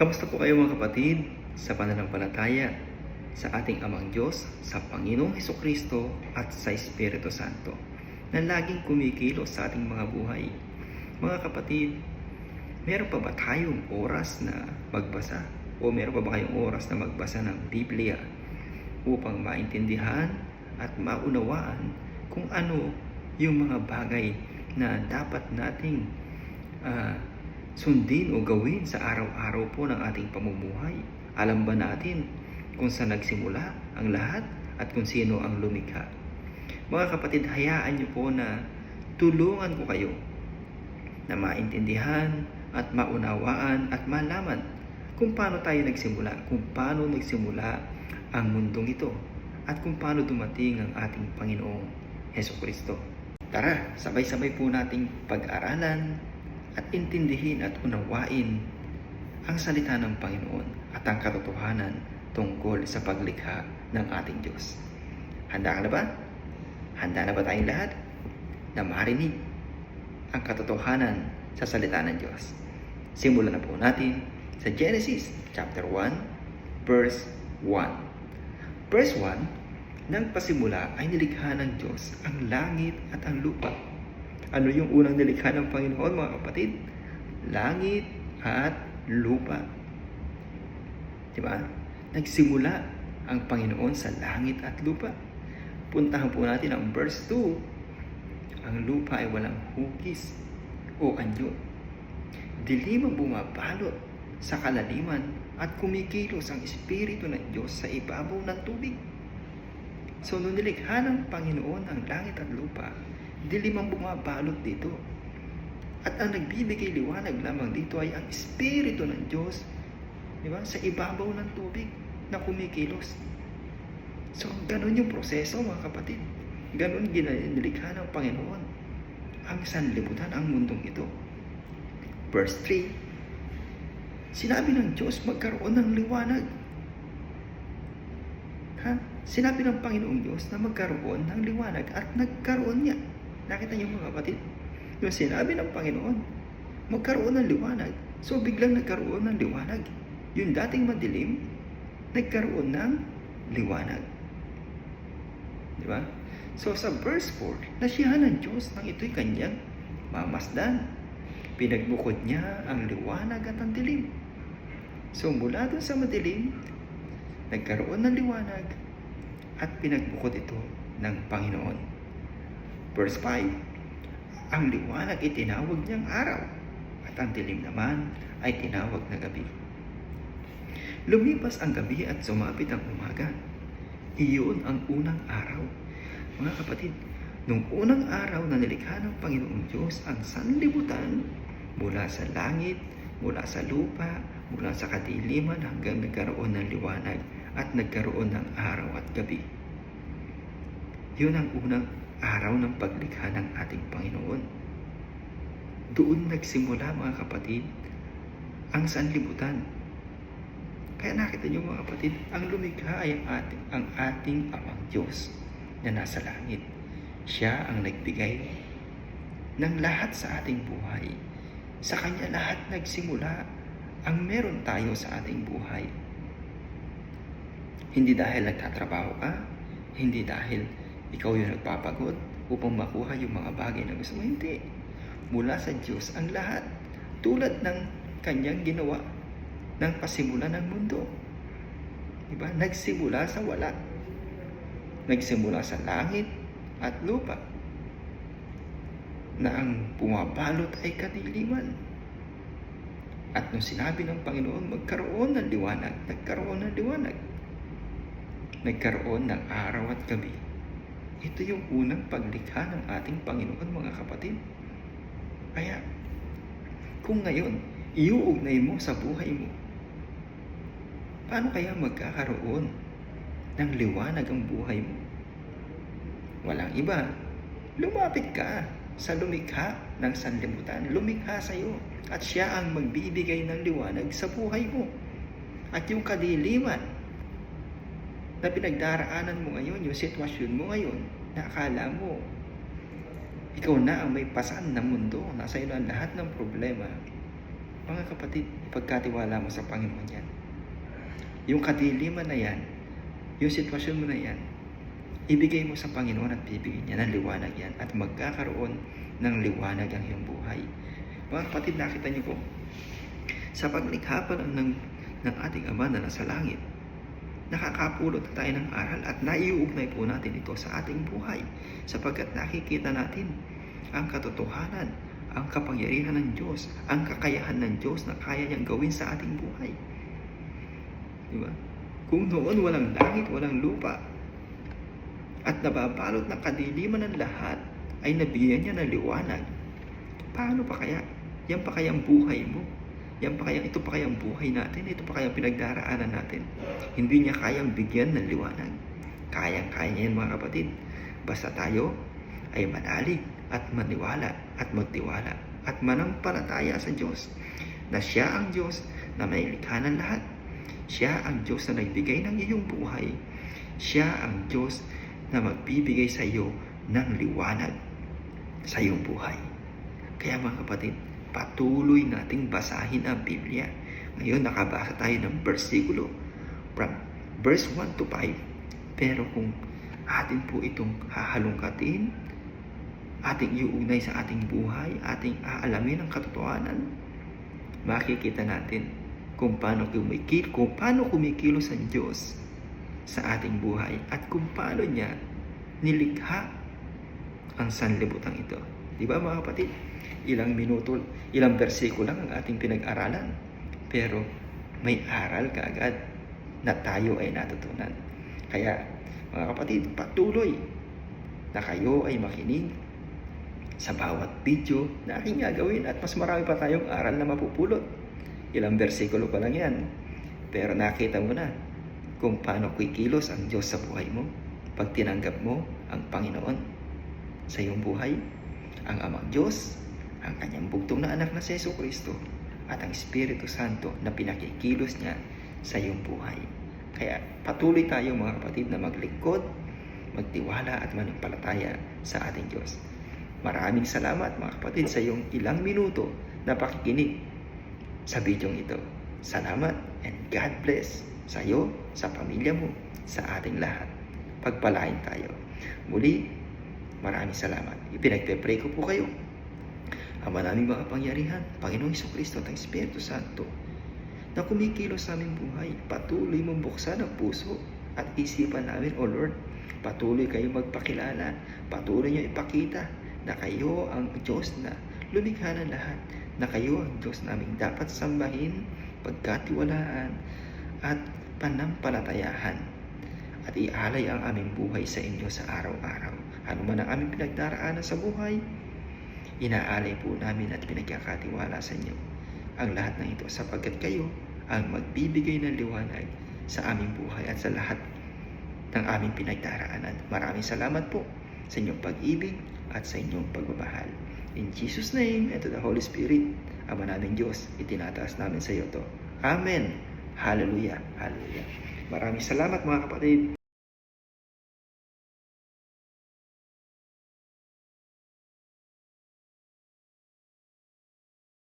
Kamusta po kayo mga kapatid sa pananampalataya sa ating Amang Diyos, sa Panginoong Heso Kristo at sa Espiritu Santo na laging kumikilos sa ating mga buhay. Mga kapatid, meron pa ba tayong oras na magbasa? O meron pa ba kayong oras na magbasa ng Biblia upang maintindihan at maunawaan kung ano yung mga bagay na dapat nating ah, sundin o gawin sa araw-araw po ng ating pamumuhay. Alam ba natin kung saan nagsimula ang lahat at kung sino ang lumikha? Mga kapatid, hayaan niyo po na tulungan ko kayo na maintindihan at maunawaan at malaman kung paano tayo nagsimula, kung paano nagsimula ang mundong ito at kung paano dumating ang ating Panginoong Heso Kristo. Tara, sabay-sabay po nating pag-aralan at intindihin at unawain ang salita ng Panginoon at ang katotohanan tungkol sa paglikha ng ating Diyos. Handa ka na ba? Handa na ba tayong lahat na marinig ang katotohanan sa salita ng Diyos? Simulan na po natin sa Genesis chapter 1 verse 1. Verse 1, nang pasimula ay nilikha ng Diyos ang langit at ang lupa. Ano yung unang nilikha ng Panginoon mga kapatid? Langit at lupa. Diba? Nagsimula ang Panginoon sa langit at lupa. Puntahan po natin ang verse 2. Ang lupa ay walang hugis o anyo. Dilim ang bumabalot sa kalaliman at kumikilos ang Espiritu ng Diyos sa ibabaw ng tubig. So, nung nilikha ng Panginoon ang langit at lupa, dilim ang bumabalot dito. At ang nagbibigay liwanag lamang dito ay ang Espiritu ng Diyos di ba? sa ibabaw ng tubig na kumikilos. So, ganun yung proseso mga kapatid. Ganun ginilikha ng Panginoon ang sanlibutan, ang mundong ito. Verse 3, Sinabi ng Diyos magkaroon ng liwanag. Ha? Sinabi ng Panginoong Diyos na magkaroon ng liwanag at nagkaroon niya. Nakita niyo mga kapatid? Yung sinabi ng Panginoon, magkaroon ng liwanag. So biglang nagkaroon ng liwanag. Yung dating madilim, nagkaroon ng liwanag. Di ba? So sa verse 4, nasiyahan ng Diyos nang ito'y kanyang mamasdan. Pinagbukod niya ang liwanag at ang dilim. So mula doon sa madilim, nagkaroon ng liwanag at pinagbukod ito ng Panginoon. Verse 5, ang liwanag ay tinawag niyang araw at ang dilim naman ay tinawag na gabi. Lumipas ang gabi at sumapit ang umaga. Iyon ang unang araw. Mga kapatid, nung unang araw na nilikha ng Panginoong Diyos ang sanlibutan mula sa langit, mula sa lupa, mula sa kadiliman hanggang nagkaroon ng liwanag at nagkaroon ng araw at gabi. Yun ang unang araw ng paglikha ng ating Panginoon. Doon nagsimula mga kapatid ang sanlibutan. Kaya nakita niyo mga kapatid, ang lumikha ay ang ating, ang ating Amang Diyos na nasa langit. Siya ang nagbigay ng lahat sa ating buhay. Sa Kanya lahat nagsimula ang meron tayo sa ating buhay. Hindi dahil nagtatrabaho ka, hindi dahil ikaw yung nagpapagod upang makuha yung mga bagay na gusto mo. Hindi. Mula sa Diyos ang lahat. Tulad ng kanyang ginawa ng pasimula ng mundo. Diba? Nagsimula sa wala. Nagsimula sa langit at lupa na ang pumabalot ay kadiliman. At nung sinabi ng Panginoon, magkaroon ng liwanag, nagkaroon ng liwanag. Nagkaroon ng araw at gabi. Ito yung unang paglikha ng ating Panginoon, mga kapatid. Kaya, kung ngayon, iuugnay mo sa buhay mo, paano kaya magkakaroon ng liwanag ang buhay mo? Walang iba. Lumapit ka sa lumikha ng sanlibutan. Lumikha sa iyo. At siya ang magbibigay ng liwanag sa buhay mo. At yung kadiliman na pinagdaraanan mo ngayon, yung sitwasyon mo ngayon, na akala mo, ikaw na ang may pasan ng mundo. Nasa iyo na ang lahat ng problema. Mga kapatid, pagkatiwala mo sa Panginoon yan. Yung kadiliman na yan, yung sitwasyon mo na yan, ibigay mo sa Panginoon at bibigyan niya ng liwanag yan at magkakaroon ng liwanag ang iyong buhay. Mga kapatid, nakita niyo po, sa paglikha pa lang ng, ng ating Ama na nasa langit, nakakapulot na tayo ng aral at naiuugnay po natin ito sa ating buhay sapagkat nakikita natin ang katotohanan, ang kapangyarihan ng Diyos, ang kakayahan ng Diyos na kaya niyang gawin sa ating buhay. Di ba? Kung noon walang langit, walang lupa, at nababalot ng kadiliman ng lahat, ay nabigyan niya ng liwanag. Paano pa kaya? Yan pa kayang buhay mo? Yan pa kaya, ito pa kayang buhay natin? Ito pa kayang pinagdaraanan natin? Hindi niya kayang bigyan ng liwanag. Kayang-kaya niya yan mga kapatid. Basta tayo ay manalig at maniwala at magtiwala at manampalataya sa Diyos na siya ang Diyos na may likha ng lahat. Siya ang Diyos na nagbigay ng iyong buhay. Siya ang Diyos na magbibigay sa iyo ng liwanag sa iyong buhay. Kaya mga kapatid, patuloy nating basahin ang Biblia. Ngayon nakabasa tayo ng versikulo from verse 1 to 5. Pero kung atin po itong hahalungkatin, ating iuugnay sa ating buhay, ating aalamin ang katotohanan, makikita natin kung paano kumikil, kung paano kumikilos ang Diyos sa ating buhay at kung paano niya nilikha ang sanlibutan ito. Di ba mga kapatid? Ilang minuto, ilang versikulo lang ang ating pinag-aralan. Pero may aral kaagad na tayo ay natutunan. Kaya mga kapatid, patuloy na kayo ay makinig sa bawat video na aking gagawin at mas marami pa tayong aral na mapupulot. Ilang versikulo pa lang yan. Pero nakita mo na kung paano kikilos ang Diyos sa buhay mo pag tinanggap mo ang Panginoon sa iyong buhay, ang Amang Diyos, ang kanyang bugtong na anak na si Yesu Kristo, at ang Espiritu Santo na pinakikilos niya sa iyong buhay. Kaya patuloy tayo mga kapatid na maglingkod, magtiwala at manimpalataya sa ating Diyos. Maraming salamat mga kapatid sa iyong ilang minuto na pakikinig sa bidyong ito. Salamat and God bless sa iyo, sa pamilya mo, sa ating lahat. Pagpalain tayo. Muli, maraming salamat. Ipinagpe-pray ko po kayo. Ama naming mga pangyarihan, Panginoong Heso Kristo at ang Espiritu Santo, na kumikilos sa aming buhay, patuloy mong buksan ang puso at isipan namin, O Lord. Patuloy kayo magpakilala, patuloy niyo ipakita na kayo ang Diyos na lumikha ng lahat, na kayo ang Diyos naming dapat sambahin, pagkatiwalaan, at panampalatayahan at ialay ang aming buhay sa inyo sa araw-araw. Ano man ang aming pinagdaraanan sa buhay, inaalay po namin at pinagkakatiwala sa inyo ang lahat ng ito sapagkat kayo ang magbibigay ng liwanag sa aming buhay at sa lahat ng aming pinagdaraanan. Maraming salamat po sa inyong pag-ibig at sa inyong pagmamahal. In Jesus' name and to the Holy Spirit, Ama namin Diyos, itinataas namin sa iyo to. Amen. Hallelujah. Hallelujah. Maraming salamat mga kapatid.